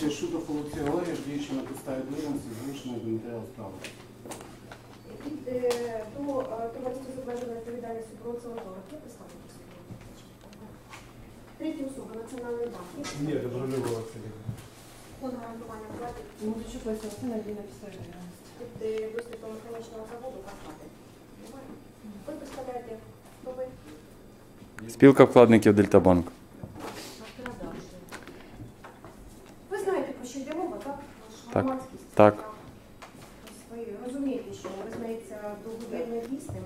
честь, щодо функціонує діючи на підставі довідомості залученої до матеріалу справи. Від е, до е, товариства з обмеженою відповідальністю про оцелоторок є представник суду? Третя особа Національний банк. є Нет, представник? это рулевого цели. Фонд гарантування вкладів. Музичок Василь на на підставі довіреності. Від е, виступу механічного заводу Карпати. Немає? Ви представляєте, хто ви? Спілка вкладників Дельтабанк. Ви знаєте, про що йде мова, так? Так. громадськість. Так. Ви розумієте, що визнається договірне дійсним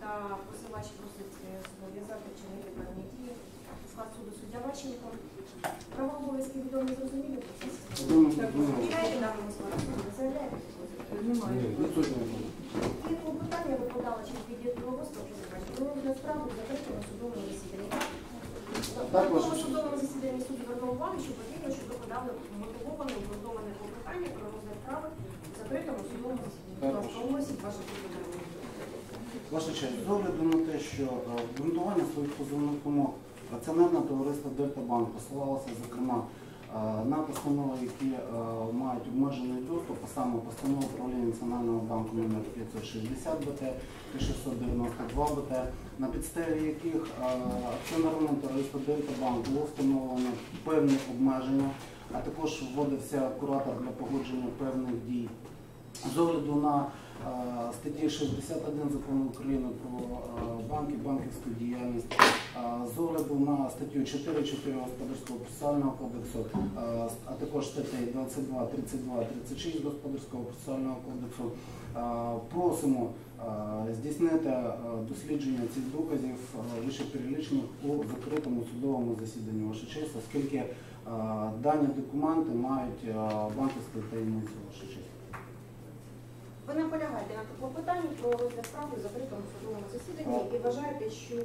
та посилач просить зобов'язати вчинити певні дії. Склад суду суддя Ващенко. Права обов'язки відомі зрозумілі. Думаю, думаю. Довіряєте даному складу суду? Ви заявляєте? Немає. Клопотання ви подали через відділ. Ви судовому засіданні. так? Так, судовому засіданні суд звернув увагу, що потрібно, щоб ви подали мотивоване, обґрунтоване клопотання про розгляд справи в закритому судовому засіданні. Клопотання. Ваша честь, з огляду на те, що е, обґрунтування своїх позовних умов акціонерне товариство Дельтабанк посилалося, зокрема, е, на постанови, які е, мають обмежений доступ, а саме постанову управління Національного банку номер 560 БТ і 692 БТ, на підставі яких акціонерним товариство Дельтабанк було встановлено певні обмеження, а також вводився куратор для погодження певних дій. З огляду на е, статті 61 закону України про е, банки, банківську діяльність, е, з огляду на статтю 4, 4 Господарського процесуального кодексу, а також статей 22, 32, 36 Господарського процесуального кодексу, просимо здійснити дослідження цих доказів вищеперелічених у закритому судовому засіданні ваша честь, оскільки дані документи мають банківську таємницю ваша честь. Ви наполягаєте на клопотанні про розгляд справи в закритому судовому засіданні і вважаєте, що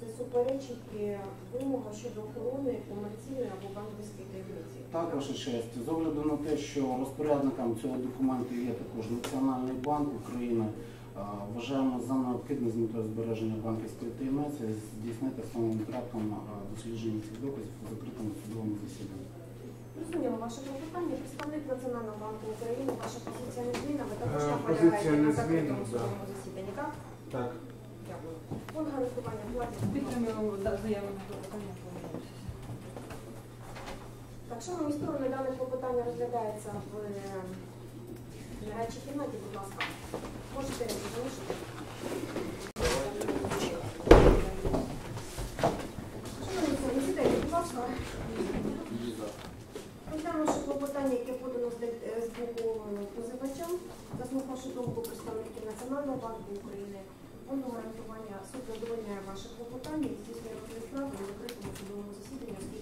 це суперечить вимогам щодо охорони комерційної або банківської таємниці. Так, ваша честь. З огляду на те, що розпорядником цього документу є також Національний банк України, вважаємо за необхідне з метою збереження банківської таємниці здійснити встановленим порядком дослідження цих доказів у закритому судовому засіданні. Розуміло ваше клопотання. Представник Національного банку України, ваша позиція не зміна, ви також Е, наполягаєте позиція на не закритому змінна, да. судовому засіданні, так? Так. Дякую. Он гарантування платить. Підтримуємо да, заяву на клопотання. Так, шановні сторони, дане клопотання розглядається в е, нарадчій кімнаті, будь ласка. Можете залишити. клопотання, яке подано з е, боку е, позивача, заслухавши думку представників Національного банку України, фонду гарантування суд задовольняє ваше і здійснює розгляд справи на закритому судовому засіданні.